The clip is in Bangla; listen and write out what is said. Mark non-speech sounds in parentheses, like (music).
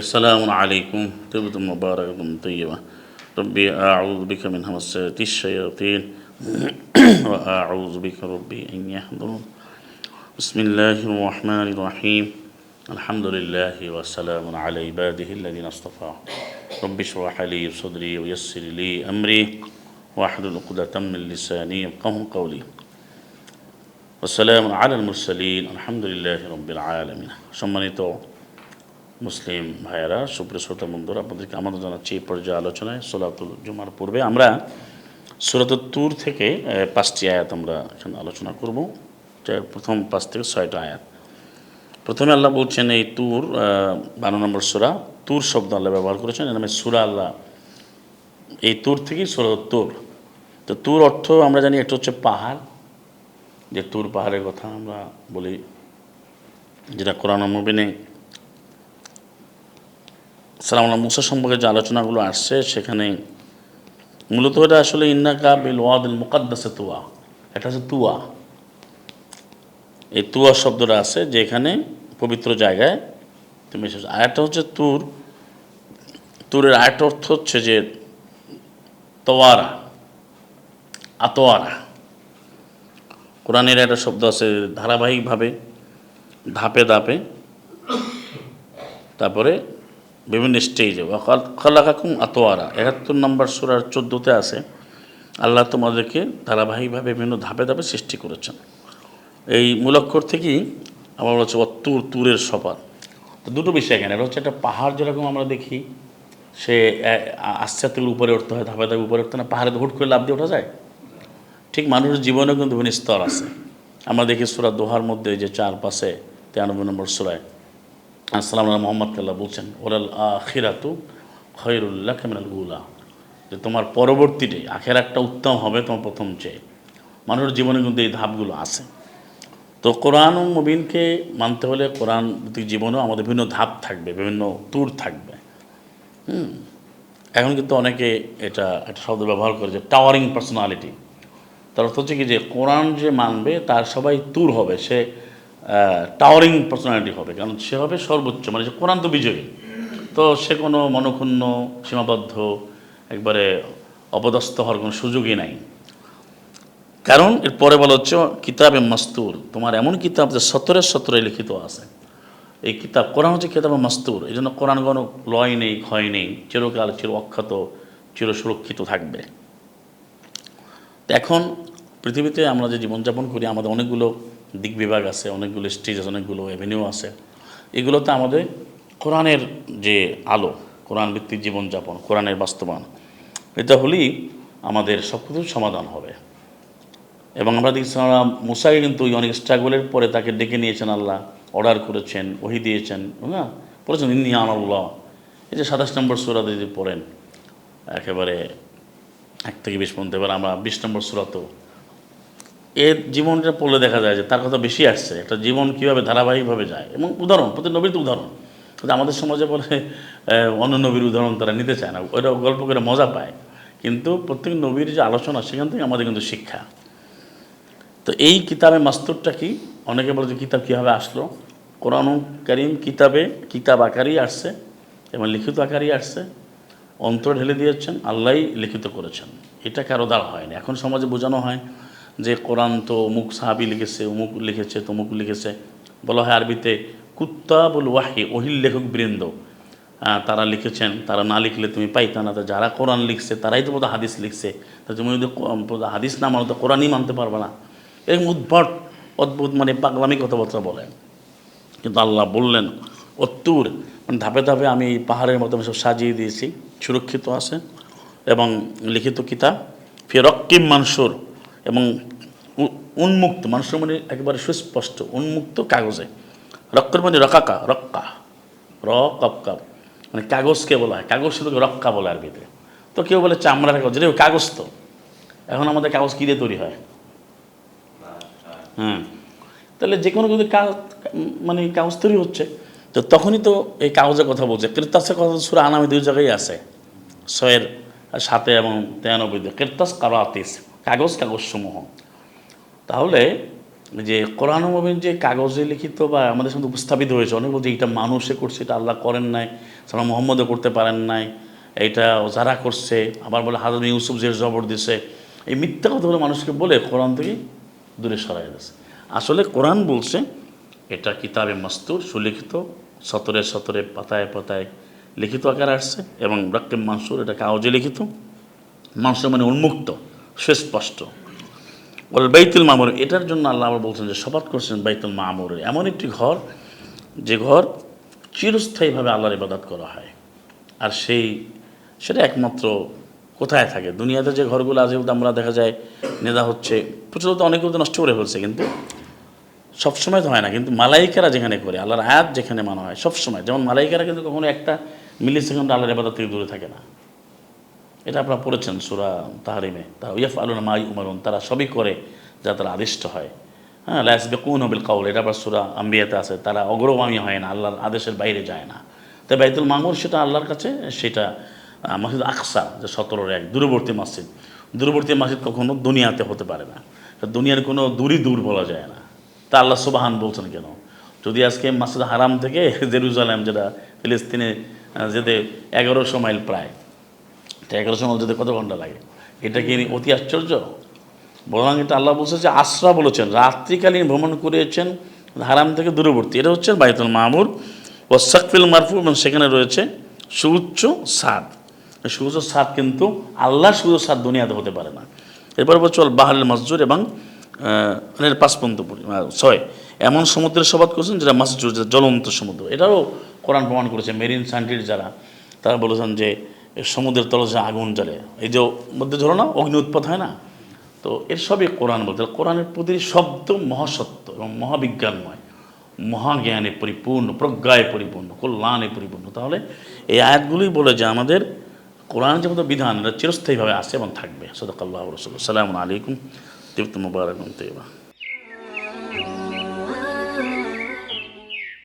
السلام عليكم. طبتم مباركة طيبة. ربي أعوذ بك من همسات الشياطين. (clears throat) وأعوذ بك ربي أن يحضرون. بسم الله الرحمن الرحيم. الحمد لله وسلام على عباده الذين اصطفى رب اشرح لي صدري ويسر لي أمري. واحلل عقدة من لساني يفقهوا قولي. সালে আল আল মুরসালিন আলহামদুলিল্লাহ রবিল আলমিন সম্মানিত মুসলিম ভাইয়েরা, সুপ্রিয় শ্রোতা আপনাদেরকে আমাদের জানাচ্ছি এই পর্যায়ে আলোচনায় সোলাতুল জুমার পূর্বে। আমরা সুরাতুর থেকে পাঁচটি আয়াত আমরা এখানে আলোচনা করব। প্রথম পাঁচ থেকে ছয়টা আয়াত। প্রথমে আল্লাহ বলছেন, এই তুর বারো নম্বর সুরা, তুর শব্দ আল্লাহ ব্যবহার করেছেন, এর নামে সুরা আল্লাহ। এই তুর থেকেই সুরাতুর তো তুর অর্থ আমরা জানি, এটা হচ্ছে পাহাড়। যে তুর পাহাড়ের কথা আমরা বলি, যেটা কোরআন মুবিনে সালাম মুসা সম্পর্কে যে আলোচনাগুলো আসছে, সেখানে মূলত এটা আসলে ইন্নাকা বিল ওয়াদিল মুকাদ্দাসে তুয়া। এটা হচ্ছে তুয়া। এই তুয়া শব্দটা আছে যে এখানে পবিত্র জায়গায় তুমি এসেছ। আরেকটা হচ্ছে তুর। তুরের আরেকটা অর্থ হচ্ছে যে তোয়ারা, আতোয়ারা। কোরআনের একটা শব্দ আছে ধারাবাহিকভাবে, ধাপে ধাপে। তারপরে বিভিন্ন স্টেজে খালাকাকুম আতোয়ারা একাত্তর নম্বর সুরার চোদ্দোতে আছে, আল্লাহ তোমাদেরকে ধারাবাহিকভাবে বিভিন্ন ধাপে ধাপে সৃষ্টি করেছেন। এই মূলক্ষর থেকেই আমার হচ্ছে অত্তুর তুরের সপাত দুটো বিষয় এখানে এটা হচ্ছে একটা পাহাড় যেরকম আমরা দেখি, সে আস্তে আস্তে উপরে উঠতে হয়, ধাপে ধাপে উপরে উঠতে না পাহাড়ে হুট করে লাভ দিয়ে ওঠা যায়। ঠিক মানুষের জীবনেও কিন্তু বিভিন্ন স্তর আছে। আমরা দেখি সুরা দোহার মধ্যে যে চার পাশে তিরানব্বই নম্বর সুরায় আসসালাম মোহাম্মদ কাল্লাহ বলছেন ওরাল আখিরাতু খৈরুল্লাহ কামিনালগুলা যে তোমার পরবর্তীতে আখের একটা উত্তম হবে তোমার প্রথম চেয়ে। মানুষের জীবনে কিন্তু এই ধাপগুলো আছে। তো কোরআন ও মুবিনকে মানতে হলে কোরআন জীবনেও আমাদের বিভিন্ন ধাপ থাকবে, বিভিন্ন তুর থাকবে। হুম। এখন কিন্তু অনেকে এটা একটা শব্দ ব্যবহার করে যে টাওয়ারিং পার্সোনালিটি তার অর্থ হচ্ছে কি যে কোরআন যে মানবে, তার সবাই তুর হবে, সে টাওয়ারিং পার্সোনালিটি হবে, কারণ সে হবে সর্বোচ্চ মানে যে কোরআন তো বিজয়ী। তো সে কোনো মনক্ষুণ্ণ, সীমাবদ্ধ, একবারে অপদস্থ হওয়ার কোনো সুযোগই নাই। কারণ এর পরে বলা হচ্ছে, কিতাবে মাস্তুর, তোমার এমন কিতাব যে সতরে সতরে লিখিত আছে। এই কিতাব, কোরআন হচ্ছে কিতাবে মাস্তুর, এই জন্য কোরআন কোনো লয় নেই, ক্ষয় নেই, চিরকাল চির অক্ষত, চির সুরক্ষিত থাকবে। এখন পৃথিবীতে আমরা যে জীবনযাপন করি, আমাদের অনেকগুলো দিক বিভাগ আছে, অনেকগুলো স্টেজ আছে, অনেকগুলো অ্যাভিনিউ আছে। এগুলোতে আমাদের কোরআনের যে আলো কোরআন ভিত্তিক জীবনযাপন, কোরআনের বাস্তবায়ন, এটা হলেই আমাদের সব কিছুর সমাধান হবে। এবং আমরা দেখছি আমরা মুসাকে কিন্তু ওই অনেক স্ট্রাগলের পরে তাকে ডেকে নিয়েছেন আল্লাহ অর্ডার করেছেন, ওহি দিয়েছেন না বলেছেন, ইন্নি আনাল্লাহ। এই যে সাতাশ নম্বর সুরাতে যদি পড়েন, একেবারে এক থেকে বিশ পর্যন্ত, এবার আমরা বিশ নম্বর সুরাতেও এর জীবনটা পড়লে দেখা যায় যে তার কথা বেশি আসছে। একটা জীবন কীভাবে ধারাবাহিকভাবে যায়। এবং উদাহরণ প্রতি নবীর তো উদাহরণ। কিন্তু আমাদের সমাজে বলে অন্য নবীর উদাহরণ তারা নিতে চায় না। ওইটা গল্প করে মজা পায়। কিন্তু প্রত্যেক নবীর যে আলোচনা, সেখান থেকে আমাদের কিন্তু শিক্ষা। তো এই কিতাবে মাস্তুরটা কি? অনেকে বলে যে কিতাব কীভাবে আসলো? কোরআন করিম কিতাবে কিতাব আকারেই আসছে এবং লিখিত আকারেই আসছে। অন্তর ঢেলে দিয়েছেন, আল্লাহই লিখিত করেছেন। এটা কারও দ্বারা হয়নি। এখন সমাজে বোঝানো হয় যে কোরআন তো অমুক সাহাবি লিখেছে, অমুক লিখেছে, তমুক লিখেছে। বলা হয় আরবিতে, কুত্তাবুল ওয়াহি ওহিল লেখক বৃন্দ। তারা লিখেছেন, তারা না লিখলে তুমি পাইতা না। তো যারা কোরআন লিখছে, তারাই তো বোধ হাদিস লিখছে। তা তুমি যদি হাদিস না মানো, তো কোরআনই মানতে পারবে না। এরকম উদ্ভট, অদ্ভুত মানে পাগলামি কথাবার্তা বলেন। কিন্তু আল্লাহ বললেন, অত্তুর মানে ধাপে ধাপে আমি পাহাড়ের মতো সব সাজিয়ে দিয়েছি। সুরক্ষিত আছে। এবং লিখিত কিতাব, ফিরক্কিম মানসুর। এবং উন্মুক্ত, মানুষের মনে একেবারে সুস্পষ্ট, উন্মুক্ত কাগজে। রক্কের মানে রকাকা, রক্কা, র কপ কাপ মানে কাগজকে বলা হয়, কাগজ শুধু রক্কা বলে আরবিতে তো কেউ বলে চামড়ার কাগজ রে কাগজ তো। এখন আমাদের কাগজ কী দিয়ে তৈরি হয়? হুম। তাহলে যে কোনো যদি মানে কাগজ তৈরি হচ্ছে, তো তখনই তো এই কাগজের কথা বলছে। কেরতাসের কথা সুরা আনামি দুই জায়গায় আছে। ছয়ের সাতে এবং তেরানব্বইতে কেরতাস কারাতিস। কাগজ কাগজ সমূহ তাহলে যে কোরআন মবিন যে কাগজে লিখিত বা আমাদের সামনে উপস্থাপিত হয়েছে, অনেক বলছে এটা মানুষে করছে, এটা আল্লাহ করেন নাই সারা মোহাম্মদও করতে পারেন নাই এটা যারা করছে, আবার বলে হাজর ইউসুফ যে জবর দিছে। এই মিথ্যা কথাগুলো মানুষকে বলে কোরআন থেকে দূরে সরাই দিচ্ছে আসলে কোরআন বলছে, এটা কিতাবে মস্তুর, সুলিখিত, সতরে সতরে, পাতায় পাতায় লিখিত আকারে আসছে এবং রাক্কিম মানসুর এটা কাগজে লিখিত, মানুষের মানে উন্মুক্ত। সুস্পষ্ট বল বাইতুল মামুর, এটার জন্য আল্লাহ আবার বলছেন যে শপথ করছেন বাইতুল মামুরের এমন একটি ঘর, যে ঘর চিরস্থায়ীভাবে আল্লাহর ইবাদত করা হয়। আর সেই, সেটা একমাত্র কোথায় থাকে? দুনিয়াতে যে ঘরগুলো আছে আমরা দেখা যায়, নেদা হচ্ছে প্রচলিত অনেকগুলো নষ্ট করে ফেলছে কিন্তু সবসময় তো হয় না। কিন্তু মালাইকারা যেখানে করে, আল্লাহর আয়াত যেখানে মানা হয়, সবসময়। যেমন মালাইকারা কিন্তু কখনো একটা মিলি সেকেন্ড আল্লাহর ইবাদত থেকে দূরে থাকে না। এটা আপনারা পড়েছেন সুরা তাহারিমে। তারা ইয়াফ আলুনা মাই উমারুন তারা সবই করে যা তারা আদিষ্ট হয়। হ্যাঁ লাস বেকুন হবিল কাউল এটা আবার সুরা আম্বিয়াতে আছে। তারা অগ্রগামী হয় না, আল্লাহর আদেশের বাইরে যায় না। তাই বাইতুল মামুর সেটা আল্লাহর কাছে, সেটা মসজিদ আকসা, যে সতেরোর এক দূরবর্তী মসজিদ। দূরবর্তী মসজিদ কখনো দুনিয়াতে হতে পারে না। দুনিয়ার কোনো দূরই দূর বলা যায় না। তা আল্লাহ সুবাহান বলছেন কেন? যদি আজকে মাসজিদ হারাম থেকে (laughs) জেরুজালেম যেটা ফিলিস্তিনে যেতে এগারোশো মাইল প্রায় এগারোশো মাইল যেতে কত ঘণ্টা লাগে? এটা কি অতি আশ্চর্য? বরং এটা আল্লাহ বলছে যে আশ্রা বলেছেন রাত্রিকালীন ভ্রমণ করেছেন হারাম থেকে দূরবর্তী। এটা হচ্ছে বাইতুল মামুর ও সাকফিল মারফু এবং সেখানে রয়েছে সুউচ্চ সাদ সুউচ্চ সাদ কিন্তু আল্লাহ সুউচ্চ সাদ দুনিয়াতে হতে পারে না। এরপর বলছে বাহাল মসজুর এবং আহ, এর পাঁচ পর্যন্ত পড়ি আহ, ছয়। এমন সমুদ্রের সবাদ করছেন যেটা মসজুর জ্বলন্ত সমুদ্র। এটাও কোরআন প্রমাণ করেছে মেরিন সায়েন্টিস্ট যারা তারা বলেছেন যে সমুদ্রের তলে যে আগুন জ্বলে, এই যে মধ্যে ধরো না, অগ্নি উৎপাত হয় না? তো এর সবই কোরআন বলতে কোরআনের প্রতিটি শব্দ মহাসত্য এবং মহাবিজ্ঞানময়, মহাজ্ঞানে পরিপূর্ণ, প্রজ্ঞায় পরিপূর্ণ, কল্যাণে পরিপূর্ণ। তাহলে এই আয়াতগুলোই বলে যে আমাদের কোরআন যে মতো বিধান, এটা চিরস্থায়ীভাবে আসে এবং থাকবে। সদকাল্লাহ রসুল সালাম আলাইকুম। তিপ্ত মুবারক তৈবা